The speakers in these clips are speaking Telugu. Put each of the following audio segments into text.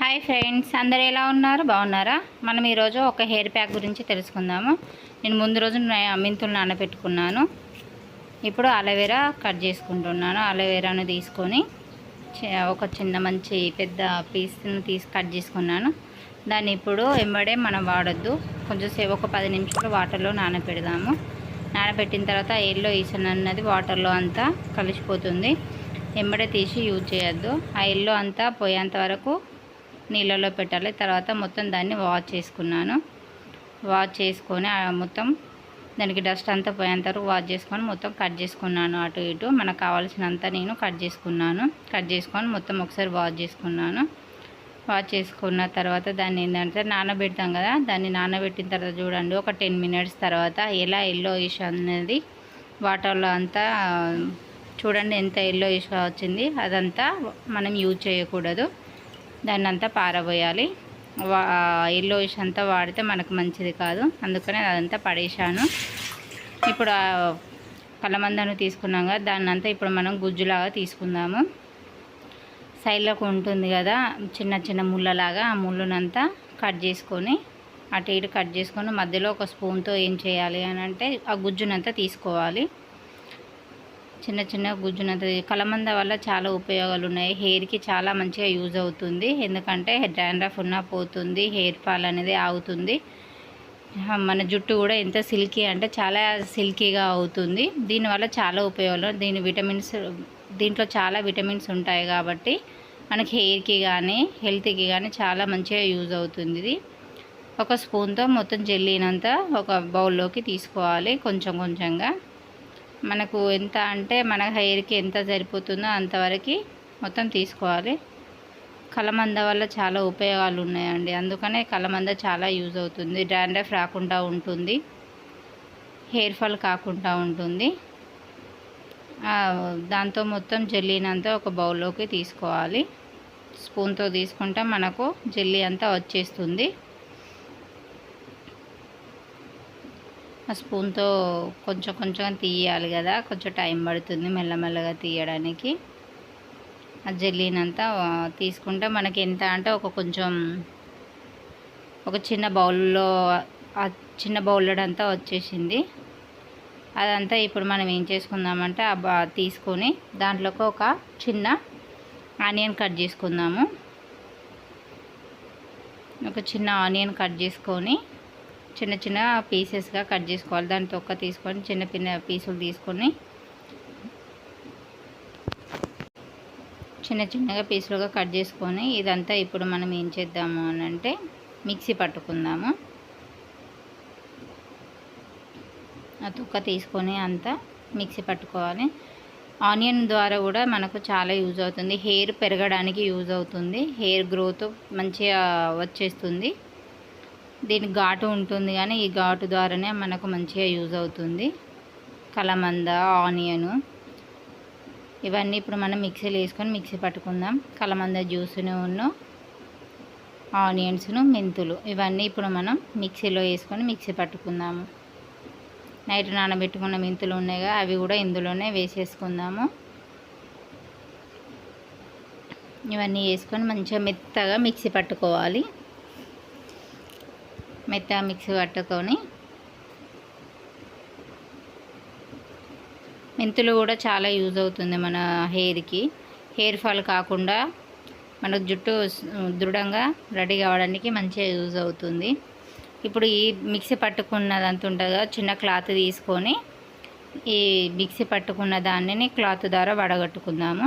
హాయ్ ఫ్రెండ్స్ అందరు ఎలా ఉన్నారు? బాగున్నారా? మనం ఈరోజు ఒక హెయిర్ ప్యాక్ గురించి తెలుసుకుందాము. నేను ముందు రోజు నా- మెంతులు నానబెట్టుకున్నాను. ఇప్పుడు అలోవెరా కట్ చేసుకుంటున్నాను. అలోవెరాను తీసుకొని ఒక చిన్న మంచి పెద్ద పీస్ని తీసి కట్ చేసుకున్నాను. దాన్ని ఇప్పుడు ఎంబడే మనం వాడొద్దు. కొంచెంసేపు ఒక పది నిమిషాలు వాటర్లో నానబెడదాము. నానబెట్టిన తర్వాత ఎల్లో ఈసన్ అన్నది వాటర్లో అంతా కలిసిపోతుంది. ఎంబడే తీసి యూజ్ చేయొద్దు. ఆ ఎల్లో అంతా పోయేంత వరకు నీళ్ళలో పెట్టాలి. తర్వాత మొత్తం దాన్ని వాష్ చేసుకున్నాను. వాష్ చేసుకొని మొత్తం దానికి డస్ట్ అంతా పోయేంత వరకు వాష్ చేసుకొని మొత్తం కట్ చేసుకున్నాను. అటు ఇటు మనకు కావాల్సినంత నేను కట్ చేసుకున్నాను. కట్ చేసుకొని మొత్తం ఒకసారి వాష్ చేసుకున్నాను. వాష్ చేసుకున్న తర్వాత దాన్ని ఏంటంటే నానబెడతాం కదా దాన్ని నానబెట్టిన తర్వాత చూడండి ఒక టెన్ మినిట్స్ తర్వాత ఎలా ఎల్లో ఇష్ అనేది వాటర్లో అంతా చూడండి ఎంత ఎల్లో ఇష్ వచ్చింది. అదంతా మనం యూజ్ చేయకూడదు. దాన్ని అంతా పారబోయాలి. వా ఎల్లో ఇష్ అంతా వాడితే మనకు మంచిది కాదు. అందుకనే అదంతా పడేశాను. ఇప్పుడు కలమందను తీసుకున్నాం కదా దాన్ని అంతా ఇప్పుడు మనం గుజ్జులాగా తీసుకుందాము. సైడ్లోకి ఉంటుంది కదా చిన్న చిన్న ముళ్ళలాగా ఆ ముళ్ళనంతా కట్ చేసుకొని అటు ఇటు కట్ చేసుకొని మధ్యలో ఒక స్పూన్తో ఏం చేయాలి అని అంటే ఆ గుజ్జునంతా తీసుకోవాలి. చిన్న చిన్న గుజ్జునంత కలమంద వల్ల చాలా ఉపయోగాలు ఉన్నాయి హెయిర్కి చాలా మంచిగా యూజ్ అవుతుంది. ఎందుకంటే డాండ్రఫ్ ఉన్నా పోతుంది. హెయిర్ ఫాల్ అనేది ఆగుతుంది. మన జుట్టు కూడా ఎంత సిల్కీ అంటే చాలా సిల్కీగా అవుతుంది. దీనివల్ల చాలా ఉపయోగాలు. దీని విటమిన్స్ దీంట్లో చాలా విటమిన్స్ ఉంటాయి కాబట్టి మనకి హెయిర్కి కానీ హెల్త్కి కానీ చాలా మంచిగా యూజ్ అవుతుంది. ఇది ఒక స్పూన్తో మొత్తం జల్లినంత ఒక బౌల్లోకి తీసుకోవాలి. కొంచెం కొంచెంగా. మనకు ఎంత అంటే మన హెయిర్కి ఎంత సరిపోతుందో అంతవరకు మొత్తం తీసుకోవాలి. కలమంద వల్ల చాలా ఉపయోగాలు ఉన్నాయండి అందుకనే కలమంద చాలా యూజ్ అవుతుంది. డాండ్రఫ్ రాకుండా ఉంటుంది. హెయిర్ ఫాల్ కాకుండా ఉంటుంది. దాంతో మొత్తం జెల్లీనంతా ఒక బౌల్లోకి తీసుకోవాలి. స్పూన్తో తీసుకుంటే మనకు జెల్లీ అంతా వచ్చేస్తుంది. స్పూన్తో కొంచెం కొంచెం తీయాలి కదా కొంచెం టైం పడుతుంది మెల్లమెల్లగా తీయడానికి. ఆ జెల్లీనంతా తీసుకుంటే మనకి ఎంత అంటే ఒక కొంచెం ఒక చిన్న బౌల్లో ఆ చిన్న బౌల్లడంతా వచ్చేసింది. అదంతా ఇప్పుడు మనం ఏం చేసుకుందామంటే ఆ బా తీసుకొని దాంట్లోకి ఒక చిన్న ఆనియన్ కట్ చేసుకుందాము. ఒక చిన్న ఆనియన్ కట్ చేసుకొని చిన్న చిన్న పీసెస్గా కట్ చేసుకోవాలి. దాని తొక్క తీసుకొని చిన్న చిన్న పీసులు తీసుకొని చిన్న చిన్నగా పీసులుగా కట్ చేసుకొని ఇదంతా ఇప్పుడు మనం ఏం చేద్దాము అని అంటే మిక్సీ పట్టుకుందాము. ఆ తొక్క తీసుకొని అంతా మిక్సీ పట్టుకోవాలి. ఆనియన్ ద్వారా కూడా మనకు చాలా యూజ్ అవుతుంది. హెయిర్ పెరగడానికి యూజ్ అవుతుంది. హెయిర్ గ్రోత్ మంచిగా వచ్చేస్తుంది. దీని ఘాటు ఉంటుంది కానీ ఈ ఘాటు ద్వారానే మనకు మంచిగా యూజ్ అవుతుంది. కలమంద ఆనియను. ఇవన్నీ ఇప్పుడు మనం మిక్సీలో వేసుకొని మిక్సీ పట్టుకుందాం. కలమంద జ్యూస్ను ఉన్న ఆనియన్స్ను మెంతులు. ఇవన్నీ ఇప్పుడు మనం మిక్సీలో వేసుకొని మిక్సీ పట్టుకుందాము. నైట్ నానబెట్టుకున్న మెంతులు ఉన్నాయిగా అవి కూడా ఇందులోనే వేసేసుకుందాము. ఇవన్నీ వేసుకొని మంచిగా మెత్తగా మిక్సీ పట్టుకోవాలి. మెత్తగా మిక్సీ పట్టుకొని మెంతులు కూడా చాలా యూజ్ అవుతుంది మన హెయిర్కి. హెయిర్ ఫాల్ కాకుండా మన జుట్టు దృఢంగా రెడీ కావడానికి మంచిగా యూజ్ అవుతుంది. ఇప్పుడు ఈ మిక్సీ పట్టుకున్నది అంత ఉంటుంది కదా చిన్న క్లాత్ తీసుకొని ఈ మిక్సీ పట్టుకున్న దానిని క్లాత్ ద్వారా వడగట్టుకుందాము.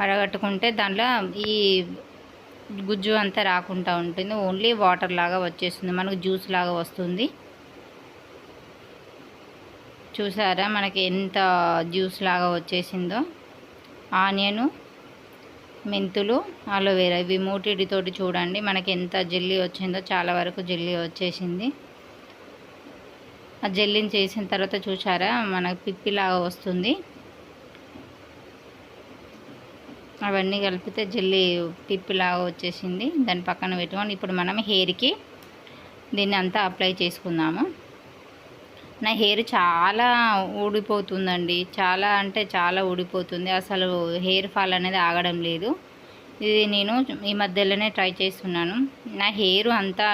వడగట్టుకుంటే దాంట్లో ఈ గుజ్జు అంతా రాకుండా ఉంటుంది. ఓన్లీ వాటర్ లాగా వచ్చేస్తుంది. మనకు జ్యూస్ లాగా వస్తుంది. చూసారా మనకి ఎంత జ్యూస్ లాగా వచ్చేసిందో? ఆనియను మెంతులు అలోవేరా ఇవి మూటిడితోటి చూడండి. మనకి ఎంత జెల్లీ వచ్చిందో చాలా వరకు జెల్లీ వచ్చేసింది. ఆ జెల్లీని చేసిన తర్వాత చూసారా? మనకు పిప్పిలాగా వస్తుంది. అవన్నీ కలిపితే జెల్లీ పిప్పిలాగా వచ్చేసింది. దాని పక్కన పెట్టుకొని ఇప్పుడు మనం హెయిర్కి దీన్ని అంతా అప్లై చేసుకుందాము. నా హెయిర్ చాలా ఊడిపోతుందండి. చాలా అంటే చాలా ఊడిపోతుంది. అసలు హెయిర్ ఫాల్ అనేది ఆగడం లేదు. ఇది నేను ఈ మధ్యలోనే ట్రై చేస్తున్నాను. నా హెయిర్ అంతా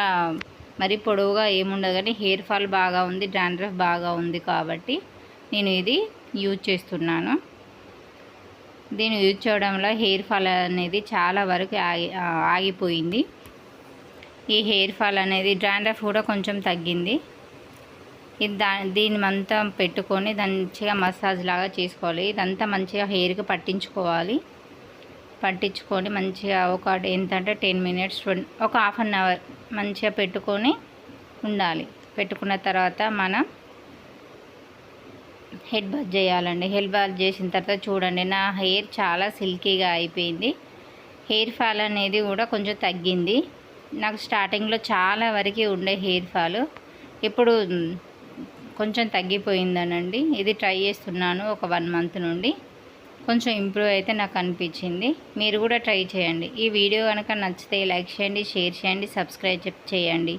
మరి పొడవుగా ఏముండదు కానీ హెయిర్ ఫాల్ బాగా ఉంది డాండ్రఫ్ బాగా ఉంది కాబట్టి నేను ఇది యూజ్ చేస్తున్నాను. దీన్ని యూజ్ చేయడంలో హెయిర్ ఫాల్ అనేది చాలా వరకు ఆగి ఆగిపోయింది. ఈ హెయిర్ ఫాల్ అనేది డ్రాండ్రఫ్ కూడా కొంచెం తగ్గింది. ఇది దా దీనిమంతా అంతా పెట్టుకొని దాన్ని మంచిగా మసాజ్ లాగా చేసుకోవాలి. ఇదంతా మంచిగా హెయిర్కి పట్టించుకోవాలి. పట్టించుకొని మంచిగా ఒక ఎంతంటే టెన్ మినిట్స్ ఒక హాఫ్ అన్ అవర్ మంచిగా పెట్టుకొని ఉండాలి. పెట్టుకున్న తర్వాత మనం హెడ్ బాత్ చేయాలండి. హెడ్ బాత్ చేసిన తర్వాత చూడండి నా హెయిర్ చాలా సిల్కీగా అయిపోయింది. హెయిర్ ఫాల్ అనేది కూడా కొంచెం తగ్గింది. నాకు స్టార్టింగ్లో చాలా వరకు ఉండే హెయిర్ ఫాల్. ఇప్పుడు కొంచెం తగ్గిపోయిందనండి. ఇది ట్రై చేస్తున్నాను ఒక వన్ మంత్ నుండి. కొంచెం ఇంప్రూవ్ అయితే నాకు అనిపించింది. మీరు కూడా ట్రై చేయండి. ఈ వీడియో కనుక నచ్చితే లైక్ చేయండి షేర్ చేయండి సబ్స్క్రైబ్ చేయండి.